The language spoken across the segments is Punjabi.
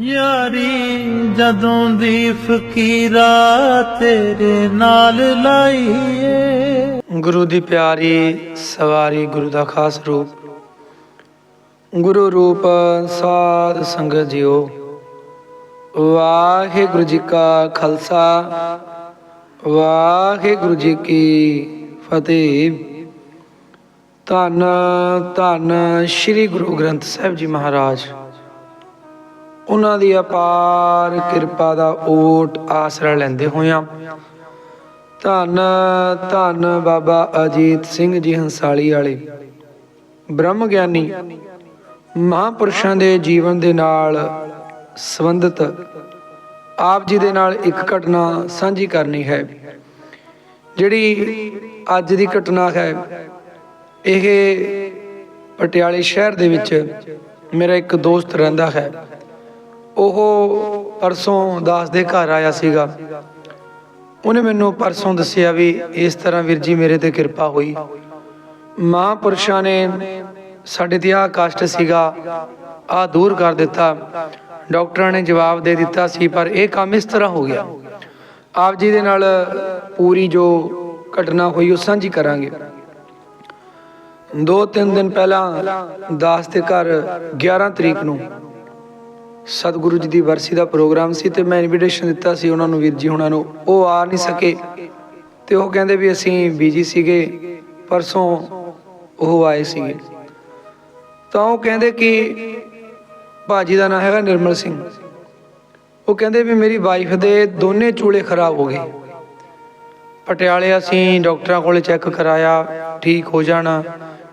ਯਾਰੀ, ਜਦੋਂ ਦੀ ਫਕੀਰਾ ਤੇਰੇ ਨਾਲ ਲਾਈਏ। ਗੁਰੂ ਦੀ ਪਿਆਰੀ ਸਵਾਰੀ ਗੁਰੂ ਦਾ ਖਾਸ ਰੂਪ। ਗੁਰੂ ਰੂਪ ਸਾਧ ਸੰਗਤ ਜੀਓ। ਵਾਹਿਗੁਰੂ ਜੀ ਕਾ ਖਾਲਸਾ, ਵਾਹਿਗੁਰੂ ਜੀ ਕੀ ਫਤਿਹ। ਧੰਨ ਧੰਨ ਸ੍ਰੀ ਗੁਰੂ ਗ੍ਰੰਥ ਸਾਹਿਬ ਜੀ ਮਹਾਰਾਜ। ਉਹਨਾਂ ਦੀ ਅਪਾਰ ਕਿਰਪਾ ਦਾ ਓਟ ਆਸਰਾ ਲੈਂਦੇ ਹੋਇਆਂ ਧੰਨ ਧੰਨ ਬਾਬਾ ਅਜੀਤ ਸਿੰਘ ਜੀ ਹੰਸਾਲੀ ਵਾਲੇ। ਬ੍ਰਹਮ ਗਿਆਨੀ, ਮਹਾਂਪੁਰਸ਼ਾਂ ਦੇ ਜੀਵਨ ਦੇ ਨਾਲ ਸੰਬੰਧਿਤ ਆਪ ਜੀ ਦੇ ਨਾਲ ਇੱਕ ਘਟਨਾ ਸਾਂਝੀ ਕਰਨੀ ਹੈ, ਜਿਹੜੀ ਅੱਜ ਦੀ ਘਟਨਾ ਹੈ। ਇਹ ਪਟਿਆਲੇ ਸ਼ਹਿਰ ਦੇ ਵਿੱਚ ਮੇਰਾ ਇੱਕ ਦੋਸਤ ਰਹਿੰਦਾ ਹੈ। ਉਹ ਪਰਸੋਂ ਦਾਸ ਦੇ ਘਰ ਆਇਆ ਸੀਗਾ। ਉਹਨੇ ਮੈਨੂੰ ਪਰਸੋਂ ਦੱਸਿਆ ਵੀ ਇਸ ਤਰ੍ਹਾਂ ਵੀਰ ਜੀ ਮੇਰੇ ਤੇ ਕਿਰਪਾ ਹੋਈ। ਮਹਾਂਪੁਰਸ਼ਾਂ ਨੇ ਸਾਡੇ ਤੇ ਆਹ ਕਸ਼ਟ ਸੀਗਾ ਆ ਦੂਰ ਕਰ ਦਿੱਤਾ। ਡਾਕਟਰਾਂ ਨੇ ਜਵਾਬ ਦੇ ਦਿੱਤਾ ਸੀ, ਪਰ ਇਹ ਕੰਮ ਇਸ ਤਰ੍ਹਾਂ ਹੋ ਗਿਆ। ਆਪ ਜੀ ਦੇ ਨਾਲ ਪੂਰੀ ਜੋ ਘਟਨਾ ਹੋਈ ਉਹ ਸਾਂਝੀ ਕਰਾਂਗੇ। ਦੋ ਤਿੰਨ ਦਿਨ ਪਹਿਲਾਂ ਦਾਸ ਦੇ ਘਰ 11 ਤਰੀਕ ਨੂੰ ਸਤਿਗੁਰੂ ਜੀ ਦੀ ਵਰਸੀ ਦਾ ਪ੍ਰੋਗਰਾਮ ਸੀ ਤੇ ਮੈਂ ਇਨਵੀਟੇਸ਼ਨ ਦਿੱਤਾ ਸੀ ਉਹਨਾਂ ਨੂੰ, ਵੀਰ ਜੀ ਹੁਣਾਂ ਨੂੰ। ਉਹ ਆ ਨਹੀਂ ਸਕੇ। ਤੇ ਉਹ ਕਹਿੰਦੇ ਵੀ ਅਸੀਂ ਬੀਜੀ ਸੀਗੇ, ਪਰਸੋਂ ਉਹ ਆਏ ਸੀਗੇ। ਤਾਂ ਉਹ ਕਹਿੰਦੇ ਕਿ ਭਾਜੀ ਦਾ ਨਾਮ ਹੈਗਾ ਨਿਰਮਲ ਸਿੰਘ। ਉਹ ਕਹਿੰਦੇ ਵੀ ਮੇਰੀ ਵਾਈਫ ਦੇ ਦੋਨੇ ਚੂਲੇ ਖਰਾਬ ਹੋ ਗਏ। ਪਟਿਆਲੇ ਅਸੀਂ ਡਾਕਟਰਾਂ ਕੋਲੇ ਚੈੱਕ ਕਰਾਇਆ, ਠੀਕ ਹੋ ਜਾਣਾ,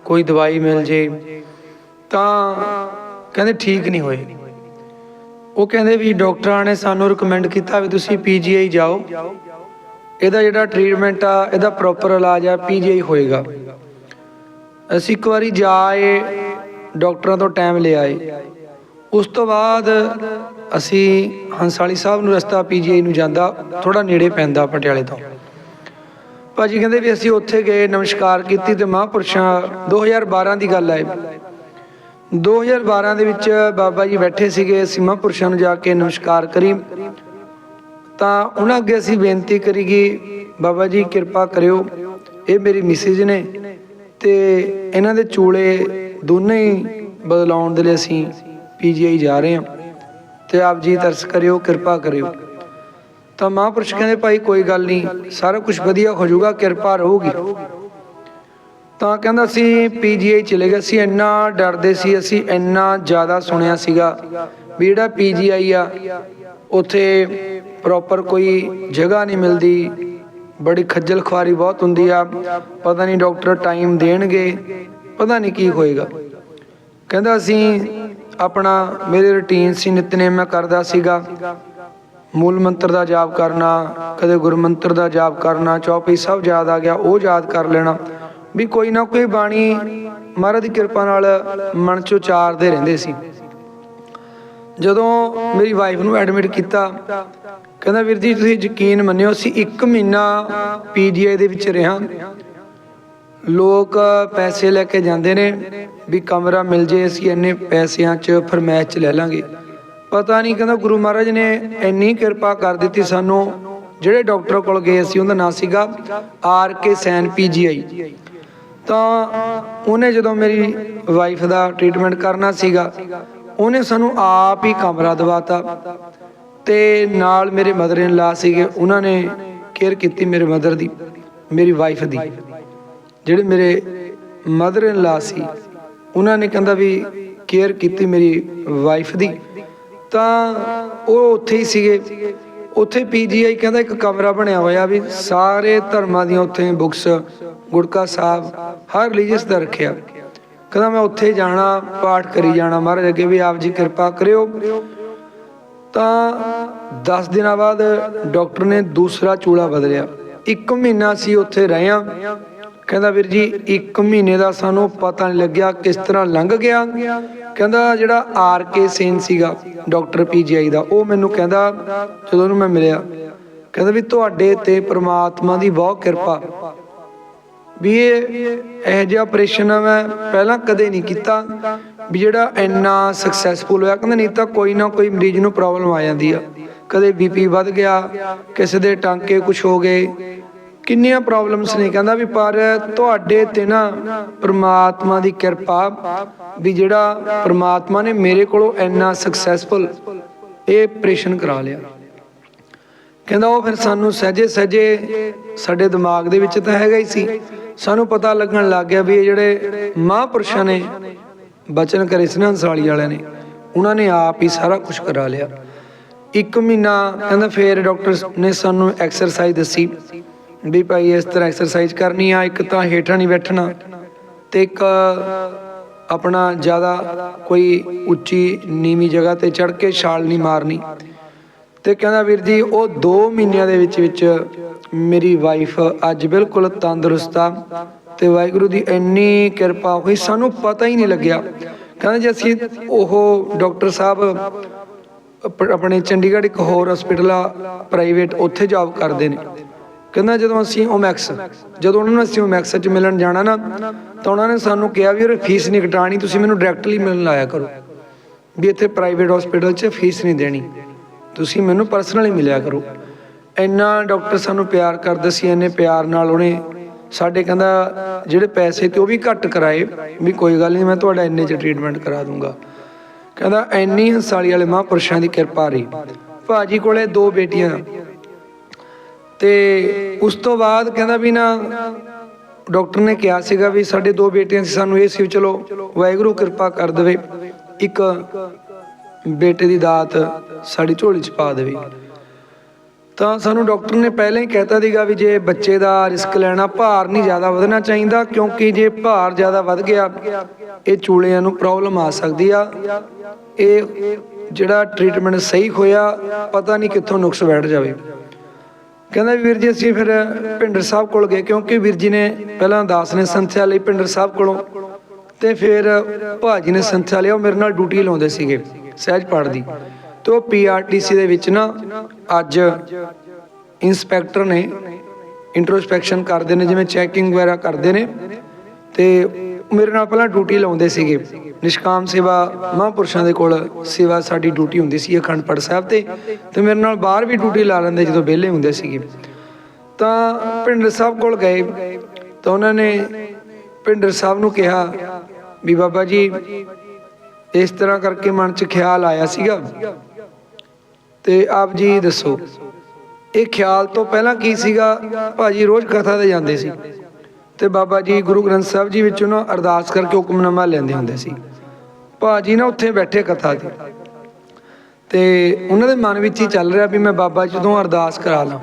ਕੋਈ ਦਵਾਈ ਮਿਲ ਜੇ। ਤਾਂ ਕਹਿੰਦੇ ਠੀਕ ਨਹੀਂ ਹੋਏ। ਉਹ ਕਹਿੰਦੇ ਵੀ ਡਾਕਟਰਾਂ ਨੇ ਸਾਨੂੰ ਰეკਮੈਂਡ ਕੀਤਾ ਵੀ ਤੁਸੀਂ ਪੀਜੀਆਈ ਜਾਓ। ਇਹਦਾ ਜਿਹੜਾ ਟ੍ਰੀਟਮੈਂਟ ਆ, ਇਹਦਾ ਪ੍ਰੋਪਰ ਇਲਾਜ ਆ ਪੀਜੀਆਈ ਹੋਏਗਾ। ਅਸੀਂ ਇੱਕ ਵਾਰੀ ਜਾ ਆਏ, ਡਾਕਟਰਾਂ ਤੋਂ ਟਾਈਮ ਲਿਆ ਆਏ। ਉਸ ਤੋਂ ਬਾਅਦ ਅਸੀਂ ਹੰਸਾਲੀ ਸਾਹਿਬ ਨੂੰ ਰਸਤਾ ਪੀਜੀਆਈ ਨੂੰ ਜਾਂਦਾ ਥੋੜਾ ਨੇੜੇ ਪੈਂਦਾ ਪਟਿਆਲੇ ਤੋਂ। ਭਾਜੀ ਕਹਿੰਦੇ ਵੀ ਅਸੀਂ ਉੱਥੇ ਗਏ, ਨਮਸਕਾਰ ਕੀਤੀ ਤੇ ਮਹਾਂਪੁਰਸ਼ਾਂ 2012 ਦੀ ਗੱਲ ਹੈ 2012 ਦੇ ਵਿੱਚ ਬਾਬਾ ਜੀ ਬੈਠੇ ਸੀਗੇ ਅਸੀਂ ਮਹਾਂਪੁਰਸ਼ਾਂ ਨੂੰ ਜਾ ਕੇ ਨਮਸਕਾਰ ਕਰੀ। ਤਾਂ ਉਹਨਾਂ ਅੱਗੇ ਅਸੀਂ ਬੇਨਤੀ ਕਰੀ ਕਿ ਬਾਬਾ ਜੀ ਕਿਰਪਾ ਕਰਿਓ, ਇਹ ਮੇਰੀ ਮਿਸਿਜ ਨੇ ਤੇ ਇਹਨਾਂ ਦੇ ਚੂਲੇ ਦੋਨੇ ਹੀ ਬਦਲਾਉਣ ਦੇ ਲਈ ਅਸੀਂ ਪੀਜੀਆਈ ਜਾ ਰਹੇ ਹਾਂ। ਤੇ ਆਪ ਜੀ ਤਰਸ ਕਰਿਓ, ਕਿਰਪਾ ਕਰਿਓ। ਤਾਂ ਮਹਾਂਪੁਰਸ਼ ਕਹਿੰਦੇ ਭਾਈ ਕੋਈ ਗੱਲ ਨਹੀਂ, ਸਾਰਾ ਕੁਝ ਵਧੀਆ ਹੋ ਜਾਊਗਾ, ਕਿਰਪਾ ਰਹੂਗੀ। ਤਾਂ ਕਹਿੰਦਾ ਅਸੀਂ ਪੀਜੀਆਈ ਚਲੇ ਗਏ ਸੀ, ਇੰਨਾ ਡਰਦੇ ਸੀ ਅਸੀਂ, ਇੰਨਾ ਜ਼ਿਆਦਾ ਸੁਣਿਆ ਸੀਗਾ ਵੀ ਜਿਹੜਾ ਪੀਜੀਆਈ ਆ, ਉੱਥੇ ਪ੍ਰੋਪਰ ਕੋਈ ਜਗ੍ਹਾ ਨਹੀਂ ਮਿਲਦੀ, ਬੜੀ ਖੱਜਲ ਖੁਆਰੀ ਬਹੁਤ ਹੁੰਦੀ ਆ, ਪਤਾ ਨਹੀਂ ਡਾਕਟਰ ਟਾਈਮ ਦੇਣਗੇ, ਪਤਾ ਨਹੀਂ ਕੀ ਹੋਏਗਾ। ਕਹਿੰਦਾ ਅਸੀਂ ਆਪਣਾ ਮੇਰੇ ਰੁਟੀਨ ਸੀ, ਨਿਤਨੇਮ ਮੈਂ ਕਰਦਾ ਸੀਗਾ, ਮੂਲ ਮੰਤਰ ਦਾ ਜਾਪ ਕਰਨਾ, ਕਦੇ ਗੁਰਮੰਤਰ ਦਾ ਜਾਪ ਕਰਨਾ ਚੌਪਈ ਸਭ ਯਾਦ ਆ ਗਿਆ, ਉਹ ਯਾਦ ਕਰ ਲੈਣਾ। ਵੀ ਕੋਈ ਨਾ ਕੋਈ ਬਾਣੀ ਮਹਾਰਾਜ ਦੀ ਕਿਰਪਾ ਨਾਲ ਮਨ 'ਚ ਉਚਾਰਦੇ ਰਹਿੰਦੇ ਸੀ। ਜਦੋਂ ਮੇਰੀ ਵਾਈਫ ਨੂੰ ਐਡਮਿਟ ਕੀਤਾ, ਕਹਿੰਦਾ ਵੀਰ ਜੀ ਤੁਸੀਂ ਯਕੀਨ ਮੰਨਿਓ ਸੀ 1 ਮਹੀਨਾ ਪੀਜੀਆਈ ਦੇ ਵਿੱਚ ਰਿਹਾ ਲੋਕ ਪੈਸੇ ਲੈ ਕੇ ਜਾਂਦੇ ਨੇ ਵੀ ਕਮਰਾ ਮਿਲ ਜੇ, ਅਸੀਂ ਇੰਨੇ ਪੈਸਿਆਂ 'ਚ ਫਰਮਾਇਸ਼ 'ਚ ਲੈ ਲਾਂਗੇ। ਪਤਾ ਨਹੀਂ ਕਹਿੰਦਾ ਗੁਰੂ ਮਹਾਰਾਜ ਨੇ ਇੰਨੀ ਕਿਰਪਾ ਕਰ ਦਿੱਤੀ ਸਾਨੂੰ, ਜਿਹੜੇ ਡਾਕਟਰ ਕੋਲ ਗਏ ਸੀ ਉਹਦਾ ਨਾਂ ਸੀਗਾ ਆਰ ਕੇ ਸੈਨ ਪੀਜੀਆਈ ਤਾਂ ਉਹਨੇ ਜਦੋਂ ਮੇਰੀ ਵਾਈਫ ਦਾ ਟ੍ਰੀਟਮੈਂਟ ਕਰਨਾ ਸੀਗਾ, ਉਹਨੇ ਸਾਨੂੰ ਆਪ ਹੀ ਕਮਰਾ ਦਵਾਤਾ ਤੇ ਨਾਲ ਮੇਰੇ ਮਦਰ ਇਨ ਲਾ ਸੀਗੇ, ਉਹਨਾਂ ਨੇ ਕੇਅਰ ਕੀਤੀ ਮੇਰੇ ਮਦਰ ਦੀ, ਮੇਰੀ ਵਾਈਫ ਦੀ। ਜਿਹੜੇ ਮੇਰੇ ਮਦਰ ਇਨ ਲਾ ਸੀ, ਉਹਨਾਂ ਨੇ ਕਹਿੰਦਾ ਵੀ ਕੇਅਰ ਕੀਤੀ ਮੇਰੀ ਵਾਈਫ ਦੀ। ਤਾਂ ਉਹ ਉੱਥੇ ਹੀ ਸੀਗੇ। ਉੱਥੇ ਪੀਜੀਆਈ ਕਹਿੰਦਾ ਇੱਕ ਕਮਰਾ ਬਣਿਆ ਹੋਇਆ ਵੀ ਸਾਰੇ ਧਰਮਾਂ ਦੀਆਂ ਉੱਥੇ ਬੁੱਕਸ, ਗੁੜਕਾ ਸਾਹਿਬ, ਹਰ ਰਿਲੀਜੀਅਸ ਦਾ ਰੱਖਿਆ। ਕਹਿੰਦਾ ਮੈਂ ਉੱਥੇ ਜਾਣਾ, ਪਾਠ ਕਰੀ ਜਾਣਾ। ਮਹਾਰਾਜ ਅੱਗੇ ਵੀ ਆਪ ਜੀ ਕਿਰਪਾ ਕਰਿਓ। ਤਾਂ 10 ਦਿਨਾਂ ਬਾਅਦ ਡਾਕਟਰ ਨੇ ਦੂਸਰਾ ਚੂਲਾ ਬਦਲਿਆ। 1 ਮਹੀਨਾ ਸੀ ਉੱਥੇ ਰਹੇ ਆ ਕਹਿੰਦਾ ਵੀਰ ਜੀ 1 ਮਹੀਨੇ ਦਾ ਸਾਨੂੰ ਪਤਾ ਨਹੀਂ ਲੱਗਿਆ ਕਿਸ ਤਰ੍ਹਾਂ ਲੰਘ ਗਿਆ। ਕਹਿੰਦਾ ਜਿਹੜਾ ਆਰ ਕੇ ਸੇਨ ਸੀਗਾ, ਡਾਕਟਰ ਪੀਜੀਆਈ ਦਾ, ਉਹ ਮੈਨੂੰ ਕਹਿੰਦਾ, ਜਦੋਂ ਉਹਨੂੰ ਮੈਂ ਮਿਲਿਆ, ਕਹਿੰਦਾ ਵੀ ਤੁਹਾਡੇ ਤੇ ਪ੍ਰਮਾਤਮਾ ਦੀ ਬਹੁਤ ਕਿਰਪਾ। ਵੀ ਇਹ ਇਹ ਜਿਹਾ ਆਪਰੇਸ਼ਨ ਮੈਂ ਪਹਿਲਾਂ ਕਦੇ ਨਹੀਂ ਕੀਤਾ, ਵੀ ਜਿਹੜਾ ਇੰਨਾ ਸਕਸੈਸਫੁਲ ਹੋਇਆ। ਕਹਿੰਦਾ ਨਹੀਂ ਤਾਂ ਕੋਈ ਨਾ ਕੋਈ ਮਰੀਜ਼ ਨੂੰ ਪ੍ਰੋਬਲਮ ਆ ਜਾਂਦੀ ਆ। ਕਦੇ ਬੀਪੀ ਵੱਧ ਗਿਆ, ਕਿਸੇ ਦੇ ਟਾਂਕੇ ਕੁਝ ਹੋ ਗਏ ਕਿੰਨੀਆਂ ਪ੍ਰੋਬਲਮਸ ਨੇ? ਕਹਿੰਦਾ ਵੀ ਪਰ ਤੁਹਾਡੇ ਤੇ ਨਾ ਪ੍ਰਮਾਤਮਾ ਦੀ ਕਿਰਪਾ ਵੀ ਜਿਹੜਾ ਪ੍ਰਮਾਤਮਾ ਨੇ ਮੇਰੇ ਕੋਲੋਂ ਇੰਨਾ ਸਕਸੈਸਫੁਲ ਇਹ ਆਪਰੇਸ਼ਨ ਕਰਾ ਲਿਆ। ਕਹਿੰਦਾ ਉਹ ਫਿਰ ਸਾਨੂੰ ਸਹਜੇ ਸਹਜੇ ਸਾਡੇ ਦਿਮਾਗ ਦੇ ਵਿੱਚ ਤਾਂ ਹੈਗਾ ਹੀ ਸੀ। ਸਾਨੂੰ ਪਤਾ ਲੱਗਣ ਲੱਗ ਗਿਆ ਵੀ ਇਹ ਜਿਹੜੇ ਮਹਾਂਪੁਰਸ਼ਾਂ ਨੇ ਬਚਨ ਕਰੇ ਸੀ ਨਾ ਅੰਸਾਲੀ ਵਾਲਿਆਂ ਨੇ, ਉਹਨਾਂ ਨੇ ਆਪ ਹੀ ਸਾਰਾ ਕੁਝ ਕਰਾ ਲਿਆ। ਇੱਕ ਮਹੀਨਾ ਕਹਿੰਦਾ ਫੇਰ ਡਾਕਟਰ ਨੇ ਸਾਨੂੰ ਐਕਸਰਸਾਈਜ਼ ਦੱਸੀ। ਵੀ ਭਾਈ ਇਸ ਤਰ੍ਹਾਂ ਐਕਸਰਸਾਈਜ਼ ਕਰਨੀ ਆ, ਇੱਕ ਤਾਂ ਹੇਠਾਂ ਨਹੀਂ ਬੈਠਣਾ ਤੇ ਇੱਕ ਆਪਣਾ ਜ਼ਿਆਦਾ ਕੋਈ ਉੱਚੀ ਨੀਵੀਂ ਜਗ੍ਹਾ ਤੇ ਚੜ ਕੇ ਛਾਲ ਨਹੀਂ ਮਾਰਨੀ। ਤੇ ਕਹਿੰਦਾ ਵੀਰ ਜੀ, ਉਹ 2 ਮਹੀਨਿਆਂ ਦੇ ਵਿੱਚ ਵਿੱਚ ਮੇਰੀ ਵਾਈਫ ਅੱਜ ਬਿਲਕੁਲ ਤੰਦਰੁਸਤ ਆ ਤੇ ਵਾਹਿਗੁਰੂ ਦੀ ਇੰਨੀ ਕਿਰਪਾ ਹੋਈ, ਸਾਨੂੰ ਪਤਾ ਹੀ ਨਹੀਂ ਲੱਗਿਆ। ਕਹਿੰਦਾ ਜੇ, ਅਸੀਂ ਉਹ ਡਾਕਟਰ ਸਾਹਿਬ ਆਪਣੇ ਚੰਡੀਗੜ੍ਹ ਇੱਕ ਹੋਰ ਹਸਪੀਟਲ ਆ ਪ੍ਰਾਈਵੇਟ ਉੱਥੇ ਜੌਬ ਕਰਦੇ ਨੇ। ਕਹਿੰਦਾ ਜਦੋਂ ਅਸੀਂ ਓਮੈਕਸ ਜਦੋਂ ਉਹਨਾਂ ਨੂੰ ਅਸੀਂ ਓਮੈਕਸ 'ਚ ਮਿਲਣ ਜਾਣਾ ਨਾ, ਤਾਂ ਉਹਨਾਂ ਨੇ ਸਾਨੂੰ ਕਿਹਾ ਵੀ ਉਹ ਫੀਸ ਨਹੀਂ ਕਟਾਣੀ ਤੁਸੀਂ ਮੈਨੂੰ ਡਾਇਰੈਕਟਲੀ ਮਿਲਣ ਲਾਇਆ ਕਰੋ। ਵੀ ਇੱਥੇ ਪ੍ਰਾਈਵੇਟ ਹਸਪੀਟਲ 'ਚ ਫੀਸ ਨਹੀਂ ਦੇਣੀ, ਤੁਸੀਂ ਮੈਨੂੰ ਪਰਸਨਲੀ ਮਿਲਿਆ ਕਰੋ। ਇੰਨਾ ਡਾਕਟਰ ਸਾਨੂੰ ਪਿਆਰ ਕਰਦਾ ਸੀ, ਇੰਨੇ ਪਿਆਰ ਨਾਲ ਉਹਨੇ ਸਾਡੇ ਕਹਿੰਦਾ, ਜਿਹੜੇ ਪੈਸੇ ਤੇ ਉਹ ਵੀ ਘੱਟ ਕਰਾਏ, ਵੀ ਕੋਈ ਗੱਲ ਨਹੀਂ, ਮੈਂ ਤੁਹਾਡਾ ਇੰਨੇ 'ਚ ਟ੍ਰੀਟਮੈਂਟ ਕਰਾ ਦੂੰਗਾ। ਕਹਿੰਦਾ, ਇੰਨੀ ਹੰਸਾਲੀ ਵਾਲੇ ਮਹਾਂਪੁਰਸ਼ਾਂ ਦੀ ਕਿਰਪਾ ਰਹੀ। ਭਾਜੀ ਕੋਲੇ ਦੋ ਬੇਟੀਆਂ ਤੇ ਉਸ ਤੋਂ ਬਾਅਦ ਕਹਿੰਦਾ ਵੀ ਨਾ, ਡਾਕਟਰ ਨੇ ਕਿਹਾ ਸੀਗਾ ਵੀ ਸਾਡੇ ਦੋ ਬੇਟੀਆਂ ਸੀ, ਸਾਨੂੰ ਇਹ ਸੀ ਵੀ ਚਲੋ ਵਾਹਿਗੁਰੂ ਕਿਰਪਾ ਕਰ ਦੇਵੇ, ਇੱਕ ਬੇਟੇ ਦੀ ਦਾਤ ਸਾਡੀ ਝੋਲੀ 'ਚ ਪਾ ਦੇਵੇ। ਤਾਂ ਸਾਨੂੰ ਡਾਕਟਰ ਨੇ ਪਹਿਲਾਂ ਹੀ ਕਹਿਤਾ ਸੀਗਾ ਵੀ ਜੇ ਬੱਚੇ ਦਾ ਰਿਸਕ ਲੈਣਾ, ਭਾਰ ਨਹੀਂ ਜ਼ਿਆਦਾ ਵਧਣਾ ਚਾਹੀਦਾ, ਕਿਉਂਕਿ ਜੇ ਭਾਰ ਜ਼ਿਆਦਾ ਵੱਧ ਗਿਆ, ਇਹ ਚੂਲਿਆਂ ਨੂੰ ਪ੍ਰੋਬਲਮ ਆ ਸਕਦੀ ਆ। ਇਹ ਜਿਹੜਾ ਟ੍ਰੀਟਮੈਂਟ ਸਹੀ ਹੋਇਆ ਪਤਾ ਨਹੀਂ ਕਿੱਥੋਂ ਨੁਕਸ ਬੈਠ ਜਾਵੇ। ਕਹਿੰਦਾ ਵੀਰ ਜੀ, ਅਸੀਂ ਫਿਰ ਭਿੰਡਰ ਸਾਹਿਬ ਕੋਲ ਗਏ ਕਿਉਂਕਿ ਵੀਰ ਜੀ ਨੇ ਪਹਿਲਾਂ ਦਾਸ ਨੇ ਸੰਥਿਆ ਲਈ ਭਿੰਡਰ ਸਾਹਿਬ ਕੋਲੋਂ ਤੇ ਫਿਰ ਭਾਜੀ ਨੇ ਸੰਥਿਆ ਲਿਆ ਉਹ ਮੇਰੇ ਨਾਲ ਡਿਊਟੀ ਲਾਉਂਦੇ ਸੀਗੇ ਸਹਿਜ ਪਾੜ ਦੀ। ਤੇ ਉਹ ਪੀਆਰਟੀਸੀ ਦੇ ਵਿੱਚ ਨਾ ਅੱਜ ਇਨਸਪੈਕਟਰ ਨੇ ਇੰਟਰੋਸਪੈਕਸ਼ਨ ਕਰਦੇ ਨੇ, ਜਿਵੇਂ ਚੈਕਿੰਗ ਵਗੈਰਾ ਕਰਦੇ ਨੇ ਤੇ ਮੇਰੇ ਨਾਲ ਪਹਿਲਾਂ ਡਿਊਟੀ ਲਾਉਂਦੇ ਸੀਗੇ। ਨਿਸ਼ਕਾਮ ਸੇਵਾ ਮਹਾਂਪੁਰਸ਼ਾਂ ਦੇ ਕੋਲ ਸੇਵਾ ਸਾਡੀ ਡਿਊਟੀ ਹੁੰਦੀ ਸੀ ਅਖੰਡ ਪਾਠ ਸਾਹਿਬ ਤੇ। ਤੇ ਮੇਰੇ ਨਾਲ ਬਾਹਰ ਵੀ ਡਿਊਟੀ ਲਾ ਲੈਂਦੇ ਜਦੋਂ ਵਿਹਲੇ ਹੁੰਦੇ ਸੀਗੇ। ਤਾਂ ਪਿੰਡਰ ਸਾਹਿਬ ਕੋਲ ਗਏ। ਤਾਂ ਉਹਨਾਂ ਨੇ ਪਿੰਡਰ ਸਾਹਿਬ ਨੂੰ ਕਿਹਾ ਵੀ ਬਾਬਾ ਜੀ, ਇਸ ਤਰ੍ਹਾਂ ਕਰਕੇ ਮਨ 'ਚ ਖਿਆਲ ਆਇਆ ਸੀਗਾ। ਤੇ ਆਪ ਜੀ ਦੱਸੋ, ਇਹ ਖਿਆਲ ਤੋਂ ਪਹਿਲਾਂ ਕੀ ਸੀਗਾ? ਭਾਜੀ ਰੋਜ਼ ਕਥਾ ਤੇ ਜਾਂਦੇ ਸੀ। ਤੇ ਬਾਬਾ ਜੀ ਗੁਰੂ ਗ੍ਰੰਥ ਸਾਹਿਬ ਜੀ ਵਿੱਚੋਂ ਨਾ ਅਰਦਾਸ ਕਰਕੇ ਹੁਕਮਨਾਮਾ ਲੈਂਦੇ ਹੁੰਦੇ ਸੀ। ਭਾਜੀ ਨਾ ਉੱਥੇ ਬੈਠੇ ਕਥਾ ਤੇ। ਤੇ ਉਹਨਾਂ ਦੇ ਮਨ ਵਿੱਚ ਹੀ ਚੱਲ ਰਿਹਾ ਵੀ ਮੈਂ ਬਾਬਾ ਜੀ ਤੋਂ ਅਰਦਾਸ ਕਰਾ ਲਾਂ।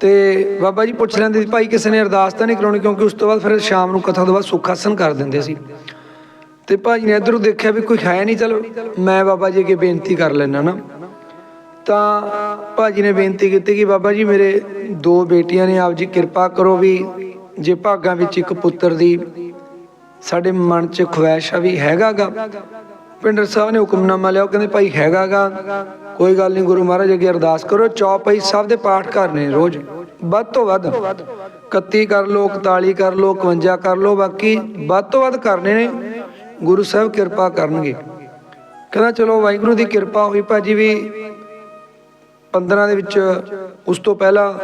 ਤੇ ਬਾਬਾ ਜੀ ਪੁੱਛ ਲੈਂਦੇ ਸੀ, ਭਾਈ, ਕਿਸੇ ਨੇ ਅਰਦਾਸ ਤਾਂ ਨਹੀਂ ਕਰਾਉਣੀ? ਕਿਉਂਕਿ ਉਸ ਤੋਂ ਬਾਅਦ ਫਿਰ ਸ਼ਾਮ ਨੂੰ ਕਥਾ ਤੋਂ ਬਾਅਦ ਸੁੱਖ ਆਸਨ ਕਰ ਦਿੰਦੇ ਸੀ। ਤੇ ਭਾਜੀ ਨੇ ਇਧਰੋਂ ਦੇਖਿਆ ਵੀ ਕੋਈ ਹੈ ਨਹੀਂ, ਚਲੋ ਮੈਂ ਬਾਬਾ ਜੀ ਅੱਗੇ ਬੇਨਤੀ ਕਰ ਲੈਣਾ ਨਾ। ਤਾਂ ਭਾਜੀ ਨੇ ਬੇਨਤੀ ਕੀਤੀ ਕਿ ਬਾਬਾ ਜੀ ਮੇਰੇ ਦੋ ਬੇਟੀਆਂ ਨੇ, ਆਪ ਜੀ ਕਿਰਪਾ ਕਰੋ ਵੀ ਜੇ ਭਾਗਾਂ ਵਿੱਚ ਇੱਕ ਪੁੱਤਰ ਦੀ ਸਾਡੇ ਮਨ 'ਚ ਖੁਆਇਸ਼ ਆ ਵੀ ਹੈਗਾਗਾ। ਪਿੰਡਰ ਸਾਹਿਬ ਨੇ ਹੁਕਮਨਾਮਾ ਲਿਆ, ਉਹ ਕਹਿੰਦੇ ਭਾਈ ਹੈਗਾਗਾ। ਕੋਈ ਗੱਲ ਨਹੀਂ, ਗੁਰੂ ਮਹਾਰਾਜ ਅੱਗੇ ਅਰਦਾਸ ਕਰੋ। ਚੌਪਈ ਸਾਹਿਬ ਦੇ ਪਾਠ ਕਰਨੇ ਰੋਜ਼। ਵੱਧ ਤੋਂ ਵੱਧ 31 ਕਰ ਲੋ 41 ਕਰ ਲੋ 51 ਕਰ ਲੋ ਬਾਕੀ ਵੱਧ ਤੋਂ ਵੱਧ ਕਰਨੇ ਨੇ। ਗੁਰੂ ਸਾਹਿਬ ਕਿਰਪਾ ਕਰਨਗੇ। ਕਹਿੰਦਾ, ਚਲੋ ਵਾਹਿਗੁਰੂ ਦੀ ਕਿਰਪਾ ਹੋਈ ਭਾਜੀ ਵੀ 15 ਦੇ ਵਿੱਚ ਉਸ ਤੋਂ ਪਹਿਲਾਂ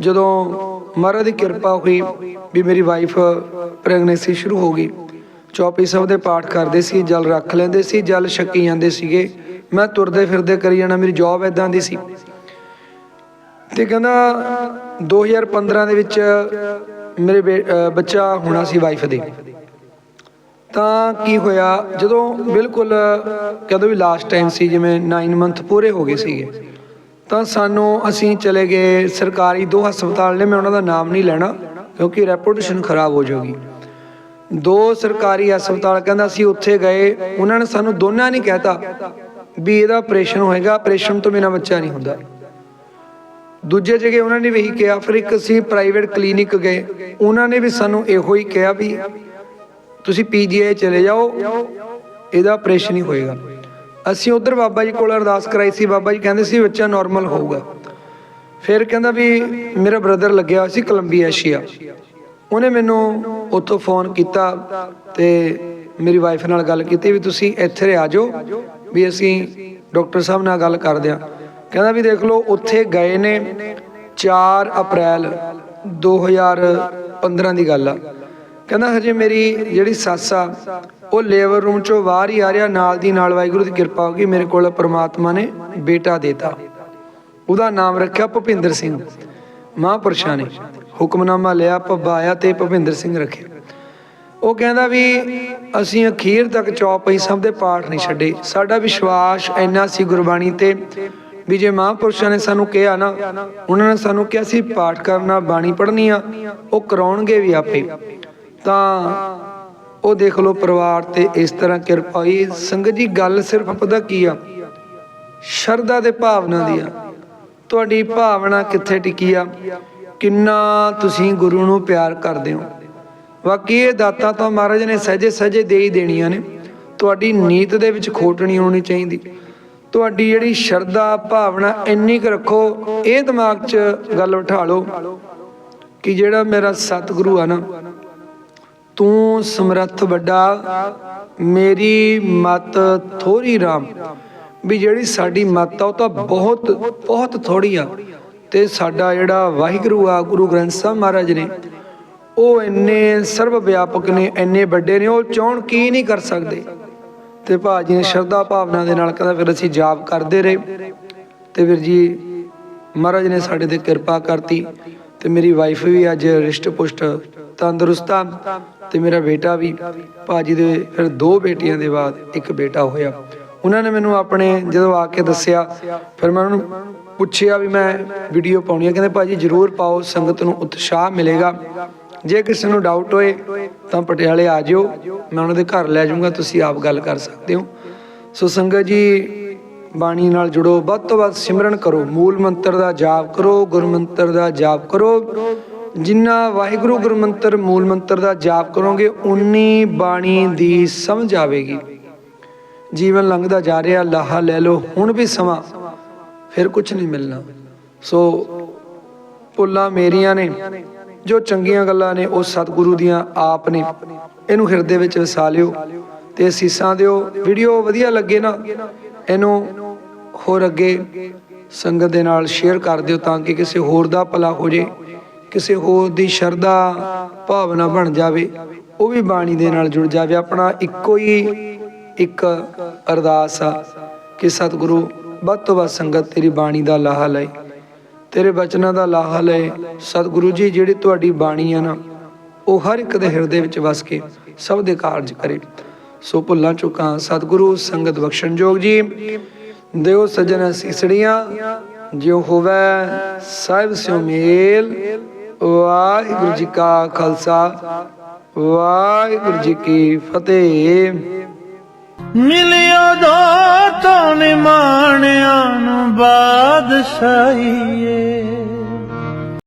ਜਦੋਂ ਮਹਾਰਾਜ ਦੀ ਕਿਰਪਾ ਹੋਈ ਵੀ ਮੇਰੀ ਵਾਈਫ ਪ੍ਰੈਗਨੈਂਸੀ ਸ਼ੁਰੂ ਹੋ ਗਈ। ਚੌਪੀ ਸਾਹਿਬ ਦੇ ਪਾਠ ਕਰਦੇ ਸੀ, ਜਲ ਰੱਖ ਲੈਂਦੇ ਸੀ, ਜਲ ਛਕੀ ਜਾਂਦੇ ਸੀਗੇ। ਮੈਂ ਤੁਰਦੇ ਫਿਰਦੇ ਕਰੀ ਜਾਣਾ, ਮੇਰੀ ਜੌਬ ਇਦਾਂ ਦੀ ਸੀ। ਤੇ ਕਹਿੰਦਾ 2015 ਦੇ ਵਿੱਚ ਮੇਰੇ ਬੇ- ਬੱਚਾ ਹੋਣਾ ਸੀ ਵਾਈਫ ਦੇ। ਤਾਂ ਕੀ ਹੋਇਆ, ਜਦੋਂ ਬਿਲਕੁਲ ਕਦੋਂ ਵੀ ਲਾਸਟ ਟਾਈਮ ਸੀ, ਜਿਵੇਂ 9 ਮੰਥ ਪੂਰੇ ਹੋ ਗਏ ਸੀਗੇ। ਤਾਂ ਸਾਨੂੰ ਅਸੀਂ ਚਲੇ ਗਏ ਸਰਕਾਰੀ ਦੋ ਹਸਪਤਾਲ ਨੇ, ਮੈਂ ਉਹਨਾਂ ਦਾ ਨਾਮ ਨਹੀਂ ਲੈਣਾ, ਕਿਉਂਕਿ ਰੈਪੂਟੇਸ਼ਨ ਖਰਾਬ ਹੋ ਜਾਊਗੀ। ਦੋ ਸਰਕਾਰੀ ਹਸਪਤਾਲ, ਕਹਿੰਦਾ ਅਸੀਂ ਉੱਥੇ ਗਏ, ਉਹਨਾਂ ਨੇ ਸਾਨੂੰ ਦੋਨਾਂ ਨੇ ਕਹਿਤਾ ਵੀ ਇਹਦਾ ਆਪਰੇਸ਼ਨ ਹੋਏਗਾ ਆਪਰੇਸ਼ਨ ਤੋਂ ਬਿਨਾਂ ਬੱਚਾ ਨਹੀਂ ਹੁੰਦਾ। ਦੂਜੇ ਜਗ੍ਹਾ ਉਹਨਾਂ ਨੇ ਵੀ ਇਹੀ ਕਿਹਾ, ਫਿਰ ਇੱਕ ਅਸੀਂ ਪ੍ਰਾਈਵੇਟ ਕਲੀਨਿਕ ਗਏ, ਉਹਨਾਂ ਨੇ ਵੀ ਸਾਨੂੰ ਇਹੋ ਹੀ ਕਿਹਾ ਵੀ ਤੁਸੀਂ ਪੀਜੀਆਈ ਚਲੇ ਜਾਓ, ਇਹਦਾ ਆਪਰੇਸ਼ਨ ਹੀ ਹੋਏਗਾ। ਅਸੀਂ ਉਧਰ ਬਾਬਾ ਜੀ ਕੋਲ ਅਰਦਾਸ ਕਰਾਈ ਸੀ, ਬਾਬਾ ਜੀ ਕਹਿੰਦੇ ਸੀ ਬੱਚਾ ਨਾਰਮਲ ਹੋਊਗਾ। ਫਿਰ ਕਹਿੰਦਾ ਵੀ ਮੇਰਾ ਬ੍ਰਦਰ ਲੱਗਿਆ ਹੋਇਆ ਸੀ ਕੋਲੰਬੀਆ ਏਸ਼ੀਆ ਉਹਨੇ ਮੈਨੂੰ ਉੱਥੋਂ ਫੋਨ ਕੀਤਾ ਤੇ ਮੇਰੀ ਵਾਈਫ ਨਾਲ ਗੱਲ ਕੀਤੀ ਵੀ ਤੁਸੀਂ ਇੱਥੇ ਆ ਜਾਓ, ਵੀ ਅਸੀਂ ਡਾਕਟਰ ਸਾਹਿਬ ਨਾਲ ਗੱਲ ਕਰਦੇ ਹਾਂ। ਕਹਿੰਦਾ ਵੀ ਦੇਖ ਲਓ, ਉੱਥੇ ਗਏ ਨੇ 4 ਅਪ੍ਰੈਲ 2015 ਦੀ ਗੱਲ ਆ। ਕਹਿੰਦਾ ਹਜੇ ਮੇਰੀ ਜਿਹੜੀ ਸੱਸ ਆ, ਉਹ ਲੇਬਰ ਰੂਮ ਚੋਂ ਬਾਹਰ ਹੀ ਆ ਰਿਹਾ, ਨਾਲ ਦੀ ਨਾਲ ਵਾਹਿਗੁਰੂ ਦੀ ਕਿਰਪਾ ਹੋ ਗਈ, ਮੇਰੇ ਕੋਲ ਪ੍ਰਮਾਤਮਾ ਨੇ ਬੇਟਾ ਦੇਤਾ। ਉਹਦਾ ਨਾਮ ਰੱਖਿਆ ਭੁਪਿੰਦਰ ਸਿੰਘ। ਮਹਾਂਪੁਰਸ਼ਾਂ ਨੇ ਹੁਕਮਨਾਮਾ ਲਿਆ ਪਵਾਇਆ ਤੇ ਭੁਪਿੰਦਰ ਸਿੰਘ ਰੱਖਿਆ ਉਹ ਕਹਿੰਦਾ ਵੀ ਅਸੀਂ ਅਖੀਰ ਤੱਕ ਚੌਪਈ ਸਭ ਦੇ ਪਾਠ ਨਹੀਂ ਛੱਡੇ। ਸਾਡਾ ਵਿਸ਼ਵਾਸ ਇੰਨਾ ਸੀ ਗੁਰਬਾਣੀ ਤੇ ਵੀ ਜੇ ਮਹਾਂਪੁਰਸ਼ਾਂ ਨੇ ਸਾਨੂੰ ਕਿਹਾ ਨਾ, ਉਹਨਾਂ ਨੇ ਸਾਨੂੰ ਕਿਹਾ ਸੀ ਪਾਠ ਕਰਨਾ ਬਾਣੀ ਪੜ੍ਹਨੀ ਆ, ਉਹ ਕਰਾਉਣਗੇ ਵੀ ਆਪੇ। ਤਾਂ ਉਹ ਦੇਖ ਲਓ ਪਰਿਵਾਰ ਤੇ ਇਸ ਤਰ੍ਹਾਂ ਕਿਰਪਾ ਹੋਈ। ਸੰਗਤ ਜੀ, ਗੱਲ ਸਿਰਫ ਪਤਾ ਕੀ ਆ? ਸ਼ਰਧਾ ਦੇ ਭਾਵਨਾ ਦੀ ਆ। ਤੁਹਾਡੀ ਭਾਵਨਾ ਕਿੱਥੇ ਟਿਕੀ ਆ? ਕਿੰਨਾ ਤੁਸੀਂ ਗੁਰੂ ਨੂੰ ਪਿਆਰ ਕਰਦੇ ਹੋ। ਬਾਕੀ ਇਹ ਦਾਤਾਂ ਤਾਂ ਮਹਾਰਾਜ ਨੇ ਸਹਜੇ ਸਹਜੇ ਦੇ ਹੀ ਦੇਣੀਆਂ ਨੇ। ਤੁਹਾਡੀ ਨੀਤ ਦੇ ਵਿੱਚ ਖੋਟ ਨਹੀਂ ਹੋਣੀ ਚਾਹੀਦੀ। ਤੁਹਾਡੀ ਜਿਹੜੀ ਸ਼ਰਧਾ, ਭਾਵਨਾ, ਇੰਨੀ ਕੁ ਰੱਖੋ, ਇਹ ਦਿਮਾਗ 'ਚ ਗੱਲ ਬਿਠਾ ਲਓ ਕਿ ਜਿਹੜਾ ਮੇਰਾ ਸਤਿਗੁਰੂ ਆ ਨਾ ਤੂੰ ਸਮਰੱਥ ਵੱਡਾ, ਮੇਰੀ ਮਤ ਥੋਰੀ ਰਾਮ। ਵੀ ਜਿਹੜੀ ਸਾਡੀ ਮਤ ਆ, ਉਹ ਤਾਂ ਬਹੁਤ ਬਹੁਤ ਥੋੜੀ ਆ। ਤੇ ਸਾਡਾ ਜਿਹੜਾ ਵਾਹਿਗੁਰੂ ਆ, ਗੁਰੂ ਗ੍ਰੰਥ ਸਾਹਿਬ ਮਹਾਰਾਜ ਨੇ, ਉਹ ਇੰਨੇ ਸਰਵ ਵਿਆਪਕ ਨੇ, ਇੰਨੇ ਵੱਡੇ ਨੇ, ਉਹ ਚਾਹਣ ਕੀ ਨਹੀਂ ਕਰ ਸਕਦੇ। ਤੇ ਭਾਜੀ ਨੇ ਸ਼ਰਧਾ ਭਾਵਨਾ ਦੇ ਨਾਲ ਕਹਿੰਦਾ, ਫਿਰ ਅਸੀਂ ਜਾਪ ਕਰਦੇ ਰਹੇ। ਤੇ ਵੀਰ ਜੀ, ਮਹਾਰਾਜ ਨੇ ਸਾਡੇ ਤੇ ਕਿਰਪਾ ਕਰਤੀ। ਤੇ ਮੇਰੀ ਵਾਈਫ ਵੀ ਅੱਜ ਰਿਸ਼ਟ ਪੁਸ਼ਟ ਤੰਦਰੁਸਤ ਆ। ਤੇ ਮੇਰਾ ਬੇਟਾ ਵੀ, ਭਾਜੀ ਦੇ ਫਿਰ ਦੋ ਬੇਟੀਆਂ ਦੇ ਬਾਅਦ ਇੱਕ ਬੇਟਾ ਹੋਇਆ। ਉਹਨਾਂ ਨੇ ਮੈਨੂੰ ਆਪਣੇ ਜਦੋਂ ਆ ਕੇ ਦੱਸਿਆ, ਫਿਰ ਮੈਂ ਉਹਨਾਂ ਨੂੰ ਪੁੱਛਿਆ ਵੀ ਮੈਂ ਵੀਡੀਓ ਪਾਉਣੀ ਹੈ ਕਹਿੰਦੇ, ਭਾਜੀ, ਜਰੂਰ ਪਾਓ, ਸੰਗਤ ਨੂੰ ਉਤਸ਼ਾਹ ਮਿਲੇਗਾ। ਜੇ ਕਿਸੇ ਨੂੰ ਡਾਊਟ ਹੋਏ ਤਾਂ ਪਟਿਆਲੇ ਆ ਜਿਓ। ਮੈਂ ਉਹਨਾਂ ਦੇ ਘਰ ਲੈ ਜਾਊਂਗਾ, ਤੁਸੀਂ ਆਪ ਗੱਲ ਕਰ ਸਕਦੇ ਹੋ। ਸੋ ਸੰਗਤ ਜੀ, ਬਾਣੀ ਨਾਲ ਜੁੜੋ। ਵੱਧ ਤੋਂ ਵੱਧ ਸਿਮਰਨ ਕਰੋ। ਮੂਲ ਮੰਤਰ ਦਾ ਜਾਪ ਕਰੋ ਗੁਰਮੰਤਰ ਦਾ ਜਾਪ ਕਰੋ। ਜਿੰਨਾ ਵਾਹਿਗੁਰੂ ਗੁਰਮੰਤਰ, ਮੂਲ ਮੰਤਰ ਦਾ ਜਾਪ ਕਰੋਗੇ, ਉਨੀ ਬਾਣੀ ਦੀ ਸਮਝ ਆਵੇਗੀ। ਜੀਵਨ ਲੰਘਦਾ ਜਾ ਰਿਹਾ, ਲਾਹਾ ਲੈ ਲਓ, ਹੁਣ ਵੀ ਸਮਾਂ, ਫਿਰ ਕੁਝ ਨਹੀਂ ਮਿਲਣਾ। ਸੋ ਭੁੱਲਾਂ ਮੇਰੀਆਂ ਨੇ, ਜੋ ਚੰਗੀਆਂ ਗੱਲਾਂ ਨੇ, ਉਹ ਸਤਿਗੁਰੂ ਦੀਆਂ ਆਪ ਨੇ। ਇਹਨੂੰ ਹਿਰਦੇ ਵਿੱਚ ਵਸਾ ਲਿਓ ਤੇ ਅਸੀਸਾਂ ਦਿਓ। ਵੀਡੀਓ ਵਧੀਆ ਲੱਗੇ ਨਾ, ਇਹਨੂੰ ਹੋਰ ਅੱਗੇ ਸੰਗਤ ਦੇ ਨਾਲ ਸ਼ੇਅਰ ਕਰ ਦਿਓ ਤਾਂ ਕਿ ਕਿਸੇ ਹੋਰ ਦਾ ਭਲਾ ਹੋ ਜੇ। ਕਿਸੇ ਹੋਰ ਦੀ ਸ਼ਰਧਾ ਭਾਵਨਾ ਬਣ ਜਾਵੇ, ਉਹ ਵੀ ਬਾਣੀ ਦੇ ਨਾਲ ਜੁੜ ਜਾਵੇ। ਆਪਣਾ ਇੱਕੋ ਹੀ ਇੱਕ ਅਰਦਾਸ ਆ ਕਿ ਸਤਿਗੁਰੂ, ਵੱਧ ਤੋਂ ਵੱਧ ਸੰਗਤ ਤੇਰੀ ਬਾਣੀ ਦਾ ਲਾਹਾ ਲਏ। ਤੇਰੇ ਬਚਨਾਂ ਦਾ ਲਾਹਾ ਲਏ। ਸਤਿਗੁਰੂ ਜੀ, ਜਿਹੜੀ ਤੁਹਾਡੀ ਬਾਣੀ ਆ ਨਾ, ਉਹ ਹਰ ਇੱਕ ਦੇ ਹਿਰਦੇ ਵਿੱਚ ਵਸ ਕੇ ਸਭ ਦੇ ਕਾਰਜ ਕਰੇ। ਸੋ ਭੁੱਲਾਂ ਚੁੱਕਾਂ ਸਤਿਗੁਰੂ, ਸੰਗਤ ਬਖਸ਼ਣ ਜੋਗ ਜੀ। ਦਿਓ ਸਜਣ ਸੀਸੜੀਆਂ, ਜਿਉ ਹੋਵੇ ਸਾਹਿਬ ਸਿਉ ਮੇਲ। ਵਾਹਿਗੁਰੂ ਜੀ ਕਾ ਖਾਲਸਾ ਵਾਹਿਗੁਰੂ ਜੀ ਕੀ ਫਤਿਹ। ਮਿਲਿਆ ਦਾਤਾਂ ਨੇ ਮਾਣਿਆਂ ਨੂੰ ਬਾਦਸ਼ਾਹੀਏ।